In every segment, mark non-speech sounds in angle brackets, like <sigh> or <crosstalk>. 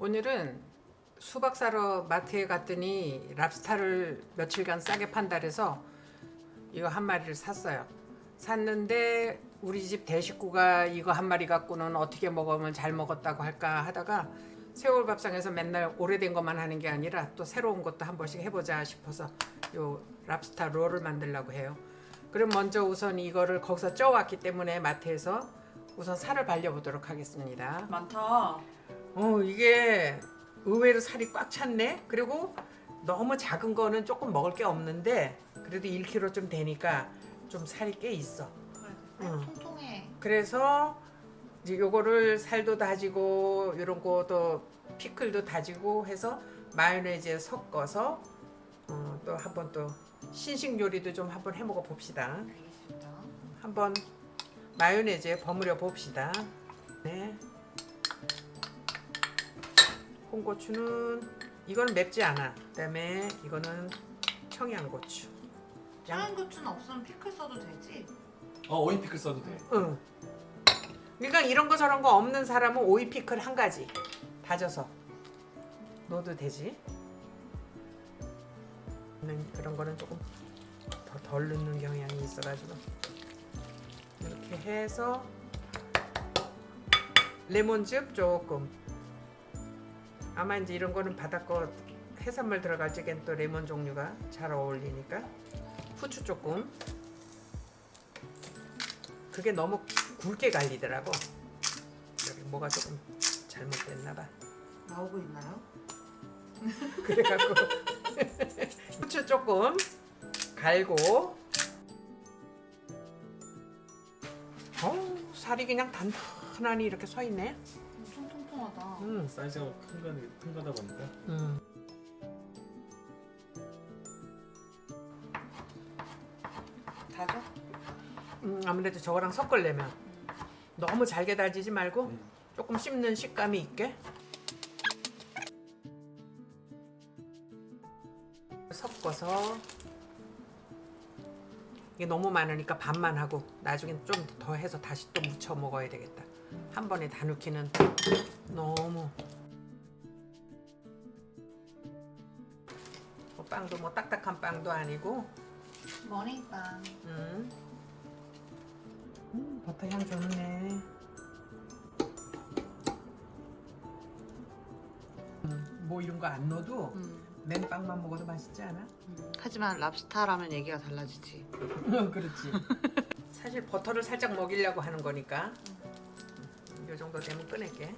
오늘은 수박 사러 마트에 갔더니 랍스타를 며칠간 싸게 판다 그래서 이거 한 마리를 샀어요. 샀는데 우리 집 대식구가 이거 한 마리 갖고는 어떻게 먹으면 잘 먹었다고 할까 하다가 세월 밥상에서 맨날 오래된 것만 하는 게 아니라 또 새로운 것도 한 번씩 해보자 싶어서 요 랍스타 롤을 만들려고 해요. 그럼 먼저 우선 이거를 거기서 쪄왔기 때문에 마트에서 우선 살을 발려보도록 하겠습니다. 많다. 어 이게 의외로 살이 꽉 찼네. 그리고 너무 작은 거는 조금 먹을 게 없는데 그래도 1kg 좀 되니까 좀 살이 꽤 있어. 응. 통통해. 그래서 이제 요거를 살도 다지고 이런 거도 피클도 다지고 해서 마요네즈에 섞어서 어, 또 한번 또 신식 요리도 좀 한번 해 먹어 봅시다. 알겠습니다. 한번 마요네즈에 버무려 봅시다. 네. 홍고추는 이거는 맵지 않아. 그다음에 이거는 청양고추. 청양고추는 없으면 피클 써도 되지? 어 오이 피클 써도 돼. 응. 그러니까 이런 거 저런 거 없는 사람은 오이 피클 한 가지 다져서 넣어도 되지. 는 그런 거는 조금 더 덜 넣는 경향이 있어가지고 이렇게 해서 레몬즙 조금. 아마 이제 이런 거는 바닷거 해산물 들어갈 적엔 또 레몬 종류가 잘 어울리니까 후추 조금. 그게 너무 굵게 갈리더라고. 여기 뭐가 조금 잘못됐나 봐. 나오고 있나요? <laughs> 그래갖고 <laughs> 후추 조금 갈고. 어 살이 그냥 단단하니 이렇게 서 있네. 통통하다. 음. 사이즈가 큰, 거, 큰 거다 보니까 음. 다져? 음, 아무래도 저거랑 섞으려면 너무 잘게 다지지 말고 음. 조금 씹는 식감이 있게 섞어서 이게 너무 많으니까 반만 하고 나중에 좀더 해서 다시 또 무쳐 먹어야 되겠다. 한 번에 다 넣기는 너무 뭐 빵도 뭐 딱딱한 빵도 아니고 머리빵. 음. 음, 버터 향 좋네. 음, 뭐 이런 거 안 넣어도 음. 맨빵만 먹어도 맛있지 않아? 하지만 랍스타라면 얘기가 달라지지. <laughs> 그렇지. 사실 버터를 살짝 먹이려고 하는 거니까. 이 정도 되면 꺼낼게.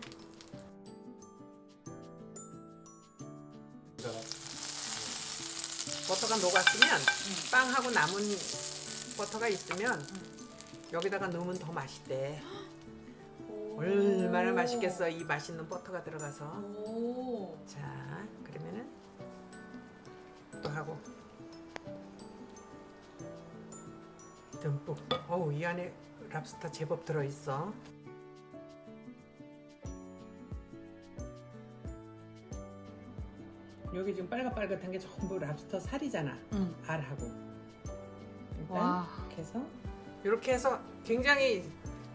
버터가 녹았으면 빵하고 남은 버터가 있으면 여기다가 넣으면 더 맛있대. 얼마나 맛있겠어 이 맛있는 버터가 들어가서. 오. 자 그러면은 또 하고 듬뿍 어우 이 안에 랍스터 제법 들어 있어 여기 지금 빨갛빨갛한 게 전부 랍스터 살이잖아 응. 알하고 일단 와. 이렇게 해서 이렇게 해서 굉장히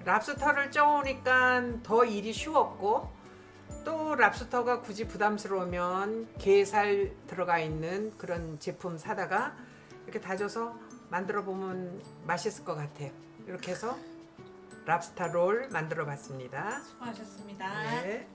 랍스터를 쪄오니까 더 일이 쉬웠고 또 랍스터가 굳이 부담스러우면 게살 들어가 있는 그런 제품 사다가 이렇게 다져서 만들어 보면 맛있을 것 같아요. 이렇게 해서 랍스터 롤 만들어 봤습니다. 수고하셨습니다. 네.